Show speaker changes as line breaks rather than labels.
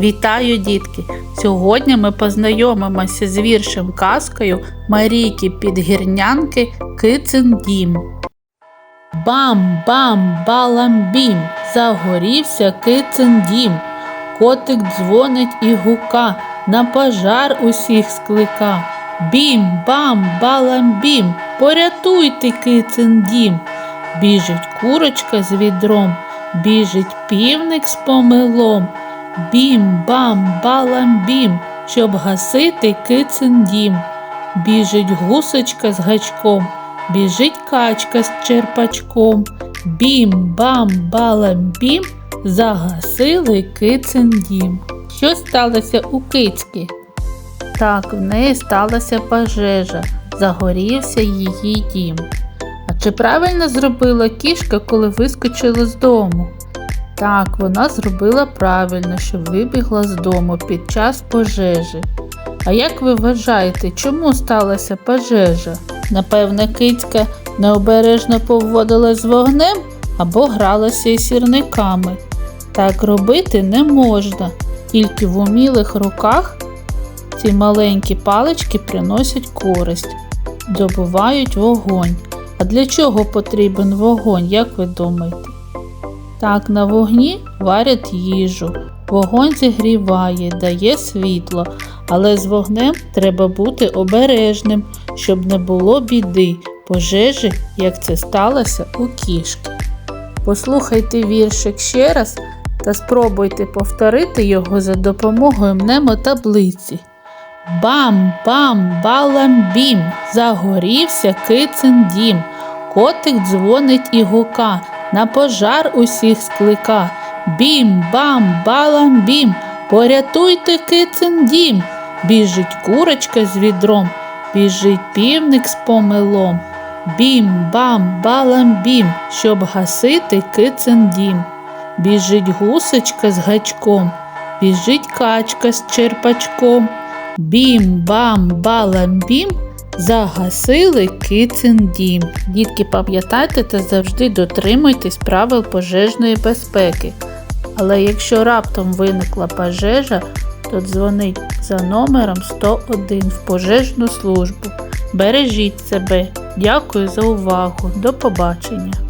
Вітаю, дітки! Сьогодні ми познайомимося з віршем казкою Марійки Підгірнянки Кицин дім. Бам-бам, балам-бім, загорівся кицин дім. Котик дзвонить і гука, на пожар усіх склика. Бім-бам, балам-бім, порятуйте кицин дім. Біжить курочка з відром, біжить півник з помилом. Бім-бам, балам-бім, щоб гасити кицин дім. Біжить гусочка з гачком, біжить качка з черпачком. Бім-бам, балам-бім, загасили кицин дім. Що сталося у кицьки? Так, в неї сталася пожежа, загорівся її дім. А чи правильно зробила кішка, коли вискочила з дому? Так, вона зробила правильно, що вибігла з дому під час пожежі. А як ви вважаєте, чому сталася пожежа? Напевно, кицька необережно поводила з вогнем або гралася із сірниками. Так робити не можна, тільки в умілих руках ці маленькі палички приносять користь, добувають вогонь. А для чого потрібен вогонь, як ви думаєте? Так, на вогні варять їжу, вогонь зігріває, дає світло, але з вогнем треба бути обережним, щоб не було біди, пожежі, як це сталося у кішки. Послухайте віршик ще раз та спробуйте повторити його за допомогою мнемотаблиці. Бам-бам, балам-бім, загорівся кицин дім. Котик дзвонить і гука, на пожар усіх склика. Бім-бам, балам-бім, порятуйте кицин дім. Біжить курочка з відром, біжить півник з помилом. Бім-бам, балам-бім, щоб гасити кицин дім. Біжить гусочка з гачком, біжить качка з черпачком. Бім-бам-балам-бім, загасили кицин дім. Дітки, пам'ятайте та завжди дотримуйтесь правил пожежної безпеки. Але якщо раптом виникла пожежа, то дзвонить за номером 101 в пожежну службу. Бережіть себе. Дякую за увагу. До побачення.